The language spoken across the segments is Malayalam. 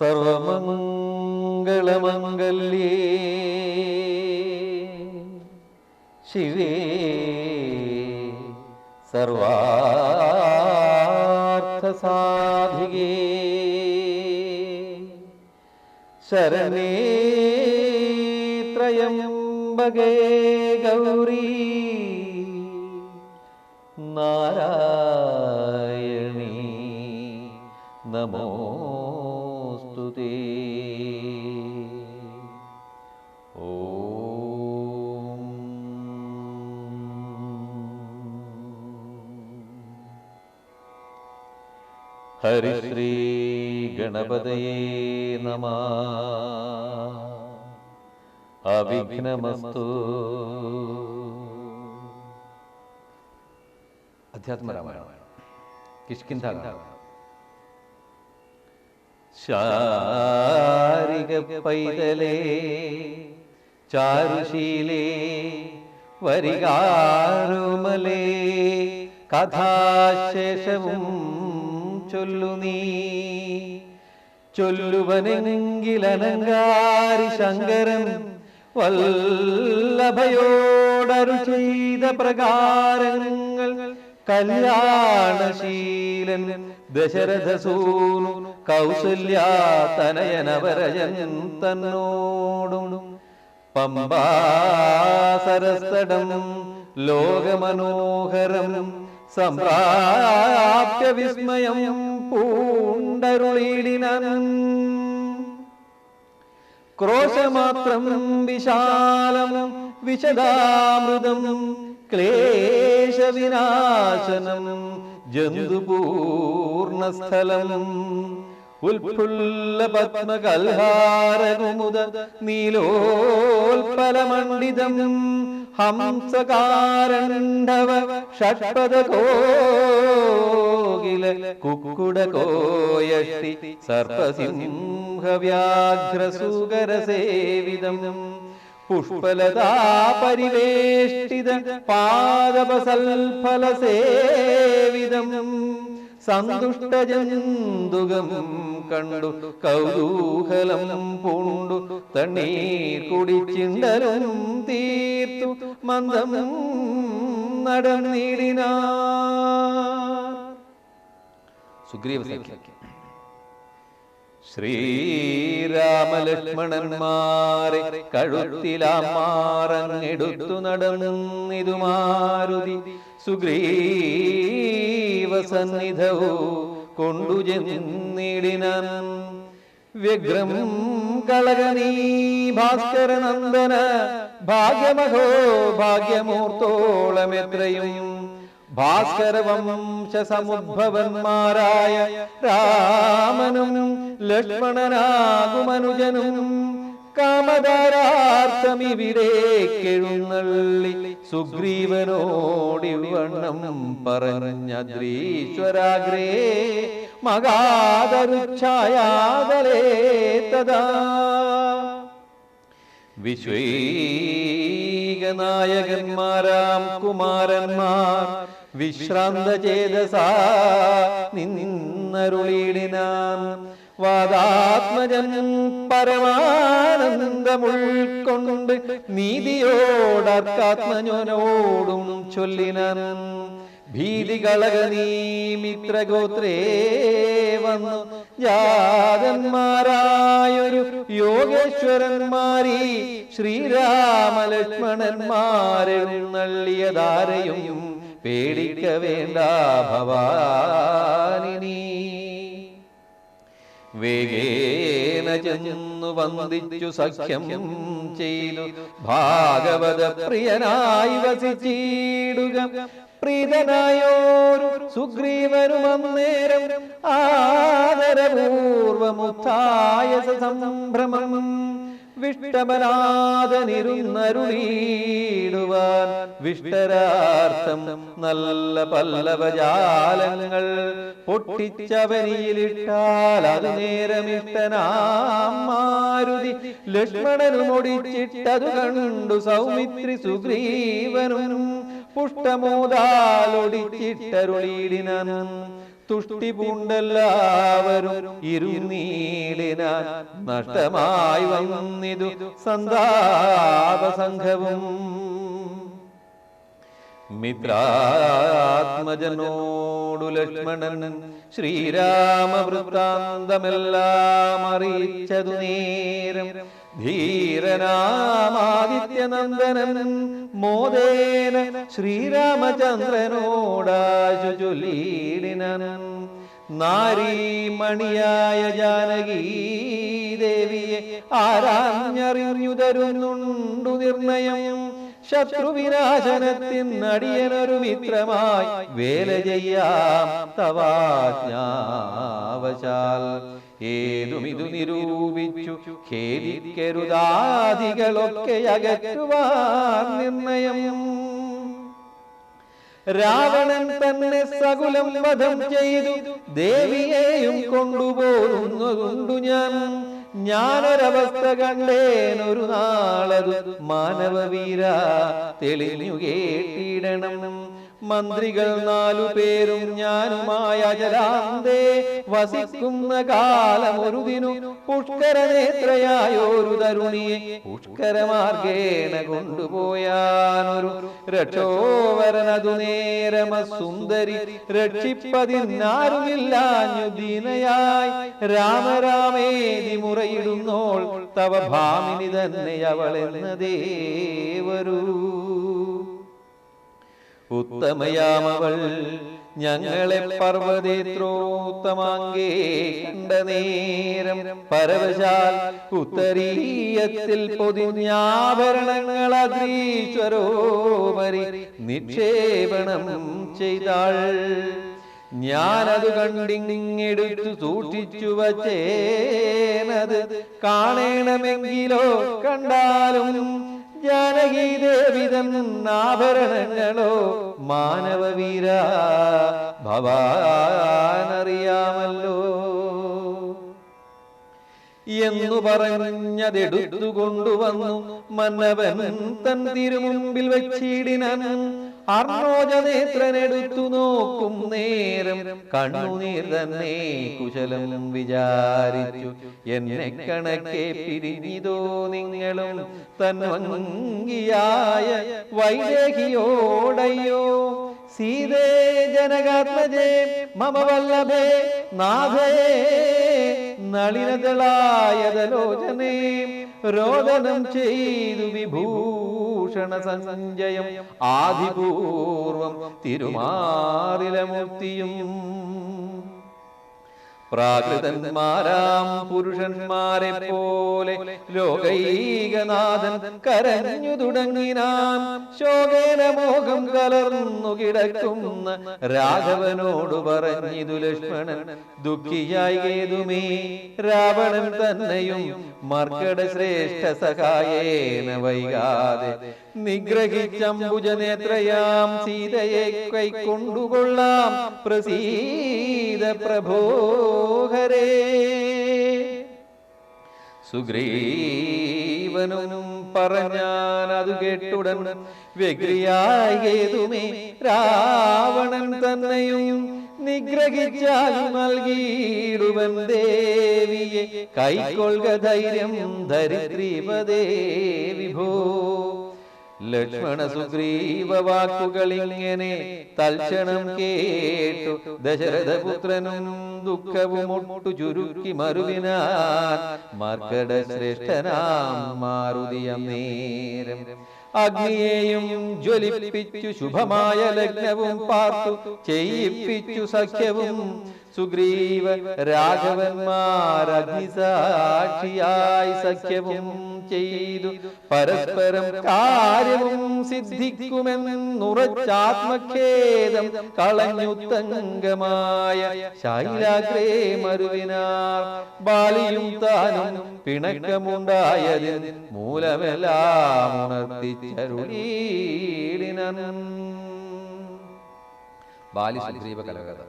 സർവമംഗളമംഗല്യേ. ശിവേ സർവാർത്ഥസാധികേ. ശരണേ ത്രയംബകേ ഗൗരീ स्तुते। हरि हरिश्री गणपतये नमः। अविघ्नमस्तु। अध्यात्म रामायण किशकिंधा ശാരിക പൈതലേ ചാരുശീലേ വരികാരുമലേ കഥാശേഷവും ചൊല്ലു നീ. ചൊല്ലുവനെങ്കിലനങ്കാരി ശങ്കരൻ വല്ലഭയോടരു ചെയ്ത പ്രകാരങ്ങൾ കല്യാണശീലൻ ദശരഥസൂനു കൗസല്യാതനയനവരജൻ തന്നോടും പമ്പാസരസ്തടം ലോകമനോഹരം സംപ്രാപ്യ വിസ്മയം പൂണ്ടരുളിടിനൻ ക്രോശമാത്രം വിശാലം വിശദാമൃതം ക്ലേശവിനാശനം ജന്തുപൂർണസ്ഥലം. ഉൽഫുല്ല പത്മകൽഹാരകുമുദ നീലോൽപലമണ്ഡിതം ഹംസകാരണ്ഡവ ഷഡ്പദ കോകില കുക്കുട കോയഷ്ടി സർപ്പസിംഹവ്യാഘ്രസുകരസേവിതം. പുഷ്പലതാ പരിവേഷ്ടിത പാദപസൽഫലസേവിതം. സന്തുഷ്ടജന്തുകം കണ്ടു കൗതൂഹലം പൂണ്ടു തണ്ണീർ കുടിച്ചിണ്ടലും തീർത്തു മന്ദം നടന്നിടിനാ. സുഗ്രീവ ശ്രീരാമലക്ഷ്മണന്മാരെ കഴുത്തിലാമാറങ്ങെടുത്തു നടന്നിതു മാരുതി സുഗ്രീവ സന്നിധവോ കൊണ്ടു ചെന്നിടിനാൻ വ്യഗ്രം കളകനീ ഭാസ്കരനന്ദന ഭാഗ്യമഹോ ഭാഗ്യമൂർത്തോളമെത്രയും ഭാസ്കരവംശ സമുദ്ഭവന്മാരായ രാമനും ലക്ഷ്മണനാകുമനുജനും കാമധാരാർത്ഥമിവിടേക്കെഴുന്നള്ളി സുഗ്രീവനോടിവണ്ണം പറഞ്ഞദ്രീശ്വരാഗ്രേ മകാതരുച്ഛായാതലേ തഥാ. വിശ്വൈകനായകന്മാരാം കുമാരന്മാർ വിശ്രാന്ത ചേതസാ നിന്നരുളിടിനാൻ വാദാത്മജൻ പരമാനന്ദമുൾക്കൊണ്ട് നീതിയോടർക്കാത്മജനോടും ചൊല്ലിനാൻ. ഭീതികളകനീ മിത്രഗോത്രേ വന്നു. ജാതന്മാരായൊരു യോഗേശ്വരന്മാരീ ശ്രീരാമലക്ഷ്മണന്മാരെഴുന്നള്ളിയതാരെയും പേടിക്ക വേണ്ട ഭവാനിനി. വേഗേന ചെന്നു വന്ദിച്ചു സഖ്യം ചെയ്തു. ഭാഗവത പ്രിയനായി വസിച്ചിടുക. പ്രീതനായോരു സുഗ്രീവനും അന്നേരം ആദരപൂർവമുത്തായ സംഭ്രമം. വിഷ്ടമനാഥനിരുന്നരുളീടുവാൻ വിഷ്ടരാർത്ഥം നല്ല പല്ലവജാലങ്ങൾ പൊട്ടിച്ചവനിയിലിട്ടാൽ അത് നേരമിഷ്ടനാം മാരുതി ലക്ഷ്മണനും കണ്ടു സൗമിത്രി സുഗ്രീവനും പുഷ്ടമോദാലൊടിച്ചിട്ടരുളീടിനൻ തുഷ്ടി പൂണ്ടെല്ലാവരും ഇരുനീളിനാൻ നഷ്ടമായി വന്നിതു സന്താപ സംഘവും മിത്രാത്മജനോടു ലക്ഷ്മണൻ ശ്രീരാമവൃത്താന്തമെല്ലാം അറിയിച്ചതു നേരം ധീരനാമാദിത്യനന്ദനൻ മോദേന ശ്രീരാമചന്ദ്രനോടാശു ണിയായ നാരീമണിയായ ജാനകീ ദേവിയെ ആരാഞ്ഞറിഞ്ഞു തരുന്നുണ്ടു നിർണയം ശത്രുവിനാശനത്തിനടിയനൊരു മിത്രമായി വേല ചെയ്യാം തവാജ്ഞാവശാൽ. ഏതുമിതു നിരൂപിച്ചു. ഖേദിക്കരുതാദികളൊക്കെ അകറ്റുവാൻ നിർണയം. രാവണൻ തന്നെ സകുലം വധം ചെയ്തു. ദേവിയെയും കൊണ്ടുപോകുന്നതുണ്ടു ഞാൻ. ഞാനൊരവസ്ഥ കണ്ടേനൊരു നാളതു മാനവവീര തെളിഞ്ഞു കേട്ടിടണം. മന്ത്രികൾ നാലു പേരും ഞാനുമായ ജലാന്തേ വസിക്കുന്ന കാലം ഒരു ദിനു പുഷ്കര നേത്രയായൊരു തരുണിയെ പുഷ്കരമാർഗേണ കൊണ്ടുപോയാനൊരു രക്ഷോവരനതു നേരമ സുന്ദരി രക്ഷിപ്പതിനാരുമില്ലാഞ്ഞു ദീനയായി രാമരാമേതി മുറയിടുന്നോൾ തവ ഭാമിനി തന്നെ അവളെന്നതേ വരൂ ഉത്തമയാമവൾ. ഞങ്ങളെ പർവതേത്രോത്തമാങ്കേ കണ്ട നേരം പരവശാൽ ഉത്തരീയത്തിൽ പൊതിഞ്ഞാഭരണങ്ങൾ അഗ്രീശ്വരോപരി നിക്ഷേപണം ചെയ്താൾ. ഞാനത് കണ്ടിങ്ങെടുത്തു സൂക്ഷിച്ചു വച്ചേനത് കാണണമെങ്കിലോ കണ്ടാലും ജാനകി ദേവിതൻ ആഭരണങ്ങളോ മാനവവീര ഭവാനറിയാമല്ലോ. എന്നു പറഞ്ഞതെടുത്തുകൊണ്ടുവന്നു മന്നവൻ തൻ തിരുമുമ്പിൽ വെച്ചിടിനൻ. അർണോജനേത്രനെടുത്തു നോക്കും നേരം. കണ്ണുനീർ തന്നെ കുശലം വിചാരിച്ചു. എന്നെ കണക്കെ പിരിഞ്ഞിതോ നിങ്ങളും? തന്നിയായ വൈദേഹിയോടയ്യോ? സീതേ ജനകാത്മജേ മമ വല്ലഭേ നാഥേ നളിനതളായതലോചനേ രോദനം ചെയ്തു വിഭൂഷണ സഞ്ജയം ആദിപൂർവം തിരുമാറില മൂർത്തിയും പ്രാകൃതന്മാരാം പുരുഷന്മാരെ പോലെ ലോകൈകനാഥൻ കരഞ്ഞു തുടങ്ങിനാം. ശോകേന മോഹം കലർന്നു കിടക്കുന്ന രാഘവനോട് പറഞ്ഞിതു ലക്ഷ്മണൻ ദുഃഖിയായി ഏതുമേ രാവണൻ തന്നെയും മർക്കട ശ്രേഷ്ഠ സഹായേന വൈകാതെ നിഗ്രഹിച്ചംബുജനേത്രയാം സീതയെ കൈക്കൊണ്ടുകൊള്ളാം. പ്രസീത പ്രഭോഹരേ സുഗ്രീവനും പറഞ്ഞാൻ അത് കേട്ടുടൻ വ്യഗ്രിയായതുമേ. രാവണൻ തന്നെയും നിഗ്രഹിച്ചാൽ നൽകിയിടുവൻ ദേവിയെ. കൈക്കൊള്ളുക ധൈര്യം ധരിത്രീപദേ വിഭോ. ലക്ഷ്മണ സുഗ്രീവ വാക്കുകൾ ഇങ്ങനെ തൽക്ഷണം കേട്ടു. ദശരഥപുത്രനും ദുഃഖവും ഒട്ടു ചുരുക്കി മറുവിനാൻ മർക്കട ശ്രേഷ്ഠനാം മാറുതിയ നേരം അഗ്നിയെയും ജ്വലിപ്പിച്ചു ശുഭമായ ലഗ്നവും പാർത്തു. ചെയ്യിപ്പിച്ചു സഖ്യവും സുഗ്രീവ രാഘവന്മാർ സഖ്യവും ചെയ്തു. പരസ്പരം കാര്യവും സിദ്ധിക്കുമെന്നുറച്ചാത്മഖേദം കളഞ്ഞുത്തങ്കമായ ശൈലാഗ്രേ മരുവിനാർ. ബാലിയും താനും പിണക്കമുണ്ടായതിൽ മൂലമെല്ലാം ഉണർത്തിച്ചരുളീടിനൻ ബാലി സുഗ്രീവ കലകഥ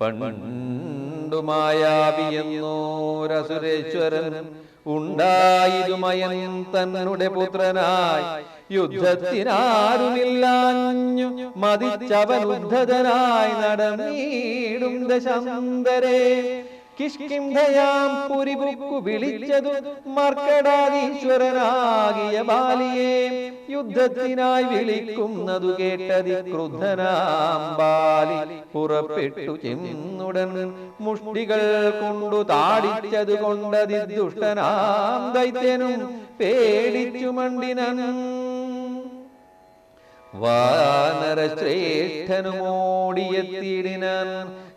പണ്ടുമായാവിയെന്നോരസുരേശ്വരൻ ഉണ്ടായിരുമയൻ തന്നുടെ പുത്രനായി യുദ്ധത്തിനാരുമില്ലാഞ്ഞു മതിച്ചവൻ ഉദ്ധതനായി നടന്നീടും ദശാന്തരേ. കിഷ്കിന്ധയാം പുരിപുക്കു വിളിച്ചതു മർക്കടാധീശ്വരനാകിയ ബാലിയെ യുദ്ധത്തിനായി വിളിക്കുന്നതു കേട്ടതി ക്രുദ്ധനാം ബാലി പുറപ്പെട്ടു ചെന്നുടൻ മുഷ്ടികൾ കൊണ്ടു താടിച്ചതു കൊണ്ടതി ദുഷ്ടനാം ദൈത്യനും പേടിച്ചു മണ്ടിനൻ. വാനരശ്രേഷ്ഠനുമോടിയെത്തിയിടിനാൻ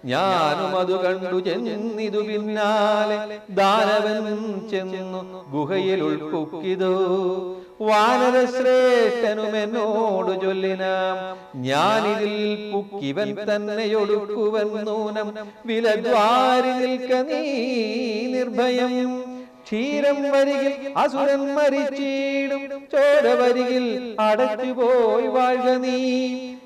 ഞാനും അത് കണ്ടു ചെന്നിതു പിന്നാലെ ദാനവൻ ചെന്നു ഗുഹയിൽ ഉൾപ്പൊക്കിതു. വാനരശ്രേഷ്ഠനും എന്നോട് ചൊല്ലിനാം ഞാനിതിൽ പുക്കിവൻ തന്നെയൊടുക്കുവൻ നൂനം. വിലദ്വാരി നിൽക്ക നീ നിർഭയം. ക്ഷീരം വരികിൽ അസുരൻ മരിച്ചീടും. ചോര വരികിൽ അടച്ചുപോയി വാഴ നീ.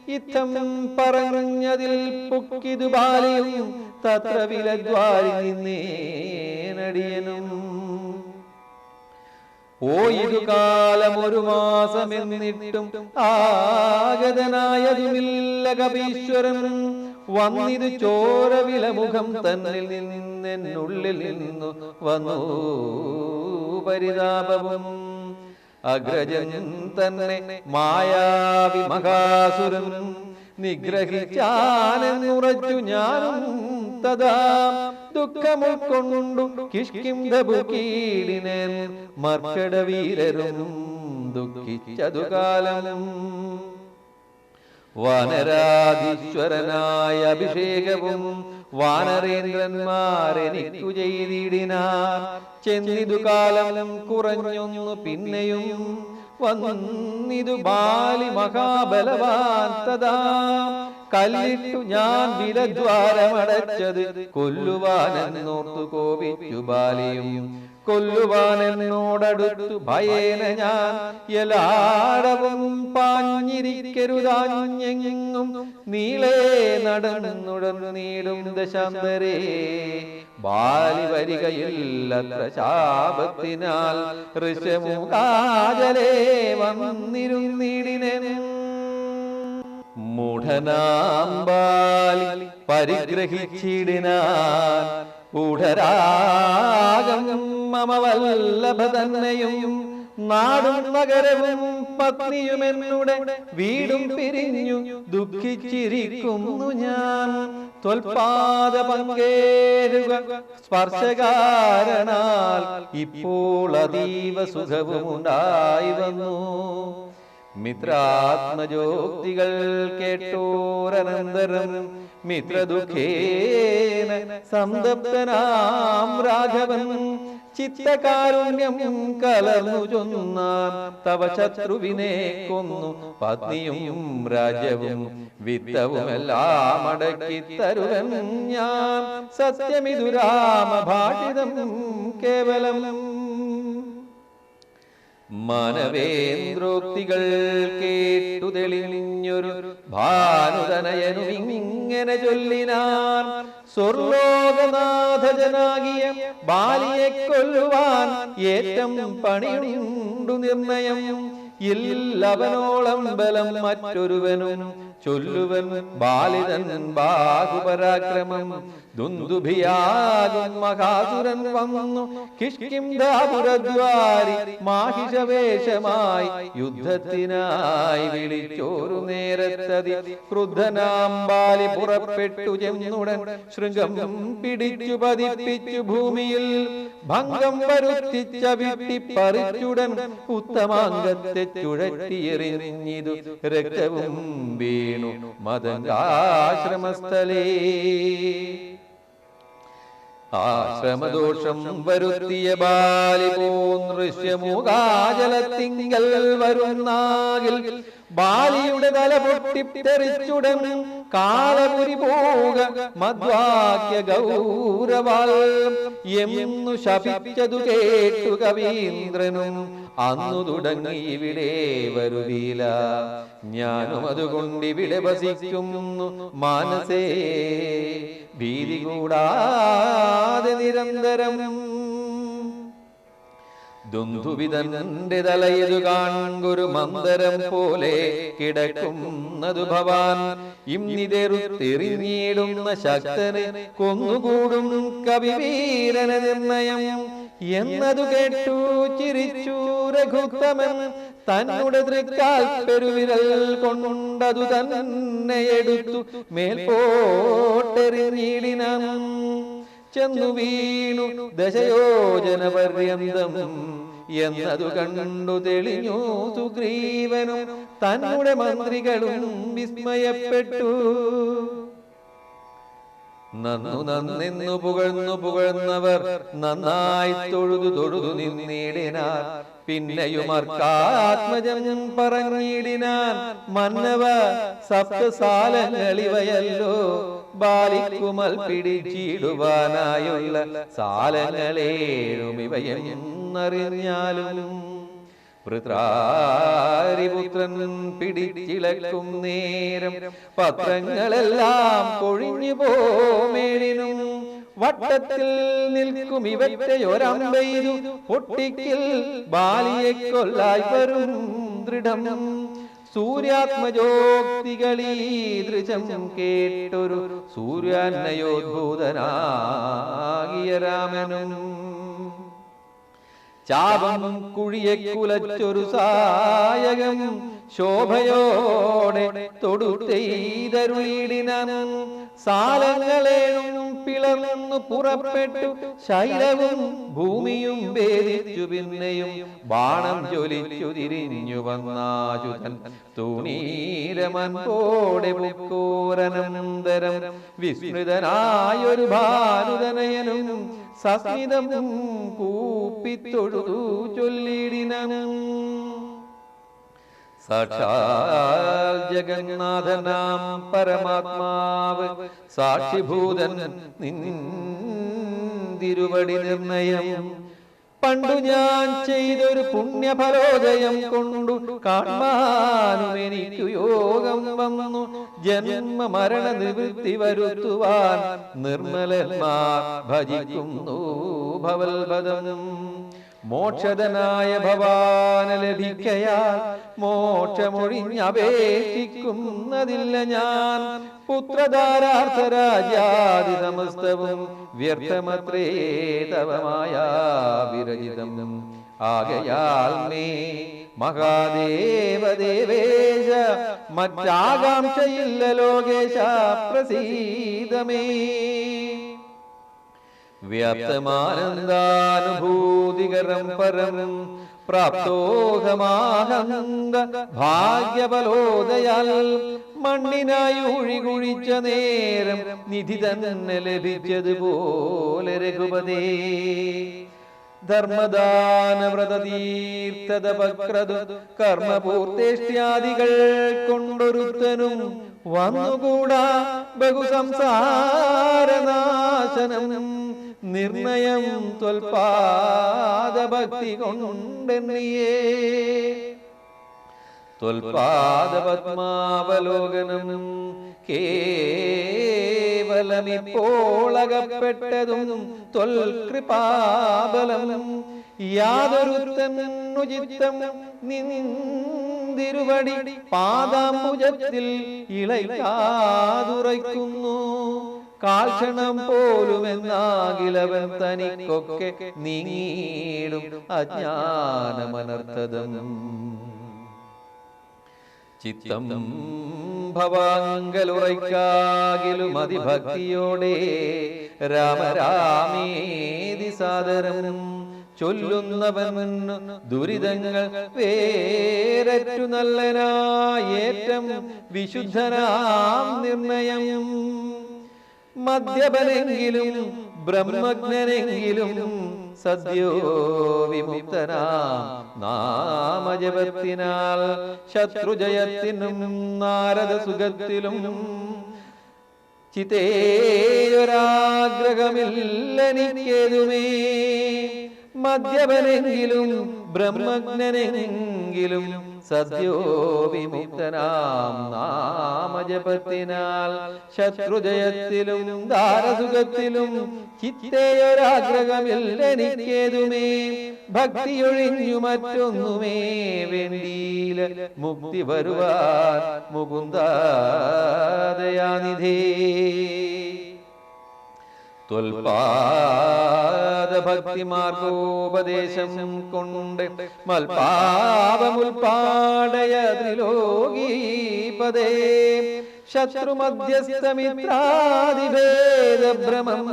ഇത്തം പറഞ്ഞതിൽ പൊക്കിതു ബാലിയും തത്ര വിലദ്വാരി നേനടിയനും ഓ കാലം ഒരു മാസം എന്നിട്ടും ആഗതനായതുമില്ല കപീശ്വരൻ. വന്നിതു ചോരവില മുഖം തന്നിൽ നിന്നെന്നുള്ളിൽ നിന്നു വന്നു പരിതാപവും. അഗ്രജൻ തന്നെ മായാവി മഹാസുരൻ നിഗ്രഹിച്ചാനെന്നുറച്ചു ഞാനും തഥാ ദുഃഖമുൾക്കൊണ്ടു കിഷ്കിംധബുക്കീടിനൻ മർക്കടവീരരും ദുഃഖിച്ചതു കാലം വനരാധീശ്വരനായ അഭിഷേകവും വാനരേന്ദ്രന്മാരെനിക്കു ചെയ്തിടിനാർ. ചെന്നിതു കാലം കുറഞ്ഞൊന്നു പിന്നെയും വന്നിതു ബാലി മഹാബലവാൻ തഥാ കല്ലിട്ടു ഞാൻ വിലദ്വാരമടച്ചത് കൊല്ലുവാനെന്നോർത്തു കോപിച്ചു ബാലിയും. കൊല്ലുവാനെന്നോടടുത്തു ഭയേന ഞാൻ എല്ലാടവും പാഞ്ഞിരിക്കരുതാഞ്ഞെങ്ങും. നീളേ നടന്നുടന്നു നീടും ദശാന്തരേ. ബാലി വരികയില്ലത്ര ശാപത്തിനാൽ ഋഷമുകാജലേ വന്നിരുന്നിടിനെ മൂഢനാമ്പാലി പരിഗ്രഹിച്ചിടിനാൻ. ഊഢരാഗം മമ വല്ലഭ തന്നെയും നാടും നഗരവും പത്നിയും എന്നുടെ വീടും പിരിഞ്ഞു ദുഃഖിച്ചിരിക്കുന്നു ഞാൻ. തൊൽപാദ പങ്കേരുക സ്പർശകാരനാൽ ഇപ്പോൾ അതീവ സുഖവുമുണ്ടായി വന്നു. മിത്രാത്മജോക്തികൾ കേട്ടോരനന്തരം മിത്രദുഃഖേന സംതപ്തനാം രാഘവൻ ചിത്തകാരുണ്യം കലർന്നു ചൊന്നാൻ തവ ശത്രുവിനെ കൊന്നു. പത്നിയും രാജ്യവും വിത്തവുമെല്ലാം അടക്കി തരുവൻ ഞാൻ. സത്യമിതു രാമഭാഷിതം കേവലം. മാനവേന്ദ്രോക്തികൾ കേട്ടു തെളിഞ്ഞൊരു ഭാനുതനയനും ഇങ്ങനെ ചൊല്ലിനാൻ. സ്വർലോകനാഥജനാകിയ ബാലിയെ കൊല്ലുവാൻ ഏറ്റം പണിയുണ്ടു നിർണയം. ഇല്ലവനോളം ബലം മറ്റൊരുവനും ചൊല്ലുവൻ ബാലിതൻ ബാഹുപരാക്രമം. ദുന്ദുഭിയാകും മഹാസുരൻ വന്നു. കിഷ്കിംധാപുരദ്വാരി മാഹിഷവേഷമായി യുദ്ധത്തിനായി വിളിച്ചോരു നേരത്തതി. ക്രുദ്ധനാം ബാലി പുറപ്പെട്ടു ചെന്നുടൻ ശൃംഗം പിടിച്ചു പതിപ്പിച്ചു ഭൂമിയിൽ. ഭംഗം വരുത്തിച്ച വിട്ടിപ്പറിച്ചുടൻ ഉത്തമാംഗത്തെ ചുഴറ്റിയെറിഞ്ഞിതു. രക്തവും വീണു മതങ്കാശ്രമസ്ഥലേ ആശ്രമദോഷം വരുത്തിയ ബാലി പോന്നൃശ്യമൂകാജലത്തിങ്കൽ വരുന്നാകിൽ ബാലിയുടെ തല പൊട്ടിത്തെറിച്ചുടൻ കാലപുരി പോക മധ്വാക്യ ഗൗരവാൽ എന്നു ശപിച്ചതു കേട്ടു കവീന്ദ്രനും. അന്നു തുടങ്ങി ഇവിടെ വരുവീല. ഞാനും അതുകൊണ്ട് ഇവിടെ വസിക്കുന്നു. മാനസേ ഭീതി കൂടാതെ നിരന്തരം ദുന്ധുവിതന്റെ തലയതു കാൺകൊരു മന്ദരം പോലെ കിടക്കുന്നതു ഭവാൻ. ഇന്നിതെറുത്തെറിഞ്ഞിടുന്ന ശക്തന് കൊന്നുകൂടും കവിവീരന നിർണയം എന്നതു കേട്ടു ചിരിച്ചു രഘുത്തമൻ തന്നുടെ തൃക്കാൽ പെരുവിരൽ കൊണ്ടതു തന്നെ എടുത്തു മേൽപോട്ടെറിഞ്ഞിടിനു. ചെന്നു വീണു ദശയോജന പര്യന്തം എന്നതു കണ്ടു തെളിഞ്ഞു സുഗ്രീവനും തന്നുടെ മന്ത്രികളും വിസ്മയപ്പെട്ടു. നന്നു നന്നെന്നു പുകഴ്ന്നു പുകഴ്ന്നവർ നന്നായി തൊഴുതു തൊഴുതു നിന്നിടിനാർ പിന്നെയുമർക്കാത്മജം പറഞ്ഞിടിനാൻ മന്നവ സപ്തസാലങ്ങളിവയല്ലോ ബാലിക്കുമൽ പിടിച്ചിടുവാനായുള്ള സാലങ്ങളേഴും ഇവയെന്നറിഞ്ഞാലും പൃത്രാരിപുത്രൻ പിടിച്ചിളക്കും നേരം പത്രങ്ങളെല്ലാം പൊഴിഞ്ഞു പോമേഴിനും വട്ടത്തിൽ നിൽക്കും ഇവറ്റയൊരമ്പെയ്തു പൊട്ടിക്കിൽ ബാലിയെ കൊല്ലായി വരും ദൃഢം. സൂര്യാത്മജോക്തികളീദൃശം കേട്ടൊരു സൂര്യാന്നയോദ്ഭൂതനാകിയ രാമനും. ചാപം കുഴിയെ കുലച്ചൊരു സായകം ശോഭയോടെ തൊടുത്തെയ്തരുളിയിടിനാൻ സാലങ്ങളേഴും പിളർന്നു പുറപ്പെട്ടു ശൈലവും ഭൂമിയും ഭേദിച്ചു പിന്നെയും ബാണം ജ്വലിച്ചു തിരിഞ്ഞു വന്നാചുതൻ തൂണീരമൻ പോടെ പുക്കോരനന്തരം വിസ്മൃതനായൊരു ഭാനുതനയനും സസ്മിതം കൂപ്പിത്തൊഴുതു ചൊല്ലിടിനും. ജഗന്നാഥനാം പരമാത്മാവ് സാക്ഷിഭൂതൻ നിന്തിരുവടി നിർണയം. പണ്ടു ഞാൻ ചെയ്തൊരു പുണ്യഫലോദയം കൊണ്ടു കാണാനും എനിക്ക് യോഗം വന്നു. ജന്മ മരണ നിവൃത്തി വരുത്തുവാൻ നിർമ്മലന്മാർ ഭജിക്കുന്നു ഭവൽപദം മോക്ഷതനായ ഭവാന ലഭിക്കയാൽ മോക്ഷമൊഴിഞ്ഞപേക്ഷിക്കുന്നതില്ല ഞാൻ. പുത്രധാരാർത്ഥരാജാതി സമസ്തവും വ്യർത്ഥമത്രേ തവമായ വിരചിതം. ആകയാൽ മേ മഹാദേവദേവേശ മറ്റാകാംക്ഷയില്ല ലോകേശ പ്രസീതമേ. വ്യാപ്തമാനന്ദാനുഭൂതികരം പരം പ്രാപ്തോഹമാനന്ദ ഭാഗ്യബലോദയാൽ മണ്ണിനായി ഒഴികുഴിച്ച നേരം നിധി തന്നെ ലഭിച്ചതുപോലെ രഘുപതേ. ധർമ്മദാന വ്രതതീർത്ഥതപക്രതു കർമ്മപൂർത്തേഷ്ട്യാദികൾ കൊണ്ടൊരുത്തനും വന്നുകൂടാ ബഹുസംസാരനാശനം. നിർണയം ത്വൽപാദഭക്തി കൊണ്ടെന്നിയേ. ത്വൽപാദപത്മാവലോകനം കേവലമിപ്പോളകപ്പെട്ടതും ത്വൽകൃപാബലം. യാതൊരുത്തന്നുചിത്തം നിന്തിരുവടി പാദാമുജത്തിൽ ഇളയാതുറയ്ക്കുന്നു കാൽക്ഷണം പോലുമെന്നാകിലവൻ തനിക്കൊക്കെ നീങ്ങിയിടും അജ്ഞാനമനർത്ഥതം ചിത്തം ഭവാങ്കലുറയ്ക്കാകിലും അതിഭക്തിയോടെ രാമരാമേതി സാദരം ചൊല്ലുന്നവൻ ദുരിതങ്ങൾ വേരറ്റു നല്ലനായേറ്റം വിശുദ്ധനാം നിർണയം. മദ്യപനെങ്കിലും ബ്രഹ്മജ്ഞനെങ്കിലും സദ്യോ വിമുക്തനാം. നാമജപത്തിനാൽ ശത്രുജയത്തിനും നാരദ സുഖത്തിലും ചിതേയൊരാഗ്രഹമില്ലെനിക്കേതുമേ? മദ്യപനെങ്കിലും ബ്രഹ്മജ്ഞനെങ്കിലും സദ്യോ വിമുക്തനാം നാമജപത്തിനാൽ ശത്രുജയത്തിലും ദാരസുഖത്തിലും ചിത്തേയൊരാഗ്രഹമില്ലെനിക്കേതുമേ? ഭക്തിയൊഴിഞ്ഞു മറ്റൊന്നുമേ വേണ്ടിയിൽ മുക്തി വരുവാൻ മുകുന്ദയാനിധേ ത്വൽപാദഭക്തിമാർഗോപദേശം കൊണ്ട് മൽപാപമുൽപാടയ ത്രിലോകീപദേ ശത്രുമധ്യസ്ഥമിത്രാദിഭേദഭ്രമം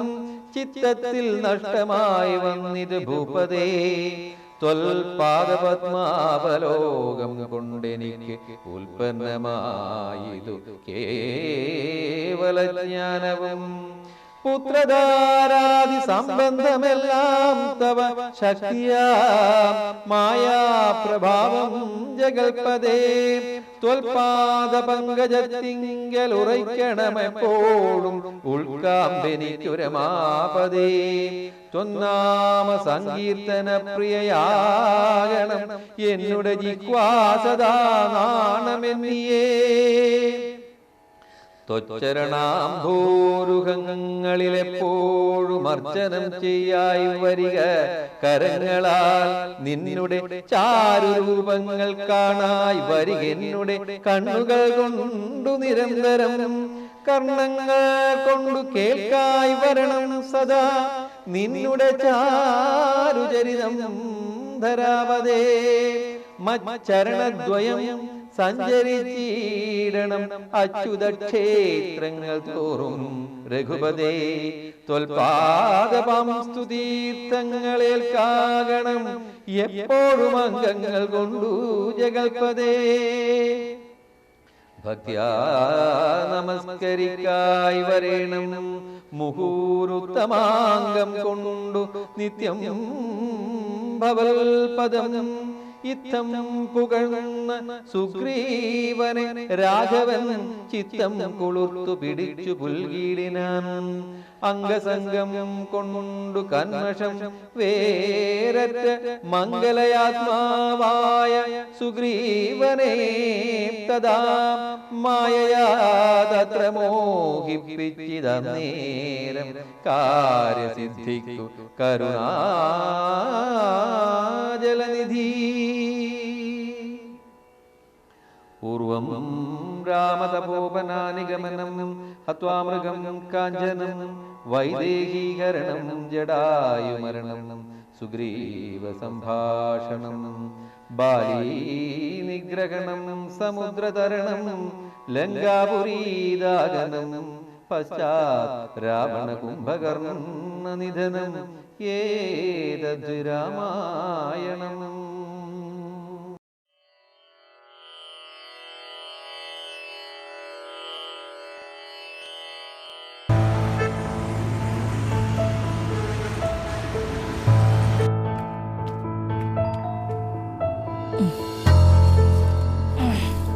ചിത്തത്തിൽ നഷ്ടമായി വന്നിത് ഭൂപതേ ത്വൽപാദപത്മാവലോകം കൊണ്ടെനിക്ക് ഉൽപ്പന്നമായിതു കേവല പുത്രധാരാദി സംബന്ധമെല്ലാം തവ ശക്തിയാ. മായാപ്രഭാവം ജഗൽപദേ ത്വൽപാദ പങ്കജത്തിങ്കൽ ഉറയ്ക്കണമെപ്പോഴും ഉൾക്കാമ്പനിക്കുരമാപദേ ത്വന്നാമ സങ്കീർത്തന പ്രിയയാകണം എന്നുടെ ജിക്വാസദാ നാണമെന്നിയേ. ത്വച്ചരണാംഭൂരുഹങ്ങളിലെപ്പോഴും അർച്ചനം ചെയ്യായി വരിക. കരങ്ങളാൽ നിന്നുടെ ചാരുരൂപങ്ങൾ കാണായി വരിക. എന്നുടെ കണ്ണുകൾ കൊണ്ടു നിരന്തരം കർണങ്ങൾ കൊണ്ടു കേൾക്കായി വരണം സദാ. നിന്നുടെ ചാരുചരിതം ധരാവതേ. മച്ചരണദ്വയം സഞ്ചരിച്ചീടണം അച്യുത ക്ഷേത്രങ്ങൾ തോറും. രഘുപതേ തൊൽപാദപം സ്തുതീർത്ഥങ്ങളേൽക്കാകണം എപ്പോഴും അംഗങ്ങൾ കൊണ്ടു ജഗൽപതേ. ഭക്യാ നമസ്കരിക്കായി വരേണം. മുഹൂരുത്തമാംഗം കൊണ്ടു നിത്യം ഭവൽപദം. ഇത്തം പുകഴ്ന്ന സുഗ്രീവനെ രാഘവൻ ചിത്തം കുളിർത്തു പിടിച്ചു പുൽകീടിനാൻ. അംഗസംഗം കൊണ്ടു കന്മഷം വേരറ്റ മംഗലയാത്മാവായ സുഗ്രീവനെ തഥാ മായയാ തത്ര മോഹിപ്പിച്ചിതന്നേരം കാര്യസിദ്ധിക്കു കരുണാജലനിധി. പൂർവം രാമതപോപനാനിഗമനം ഹത്വാമൃഗം കാഞ്ചനം വൈദേഹീകരണം ജടായുമരണം സുഗ്രീവ സംഭാഷണം ബാലീ നിഗ്രഹണം സമുദ്രതരണം ലങ്കാപുരീദാഗനം പശ്ചാത് രാവണ കുംഭകർണ നിധനം ഏതദ്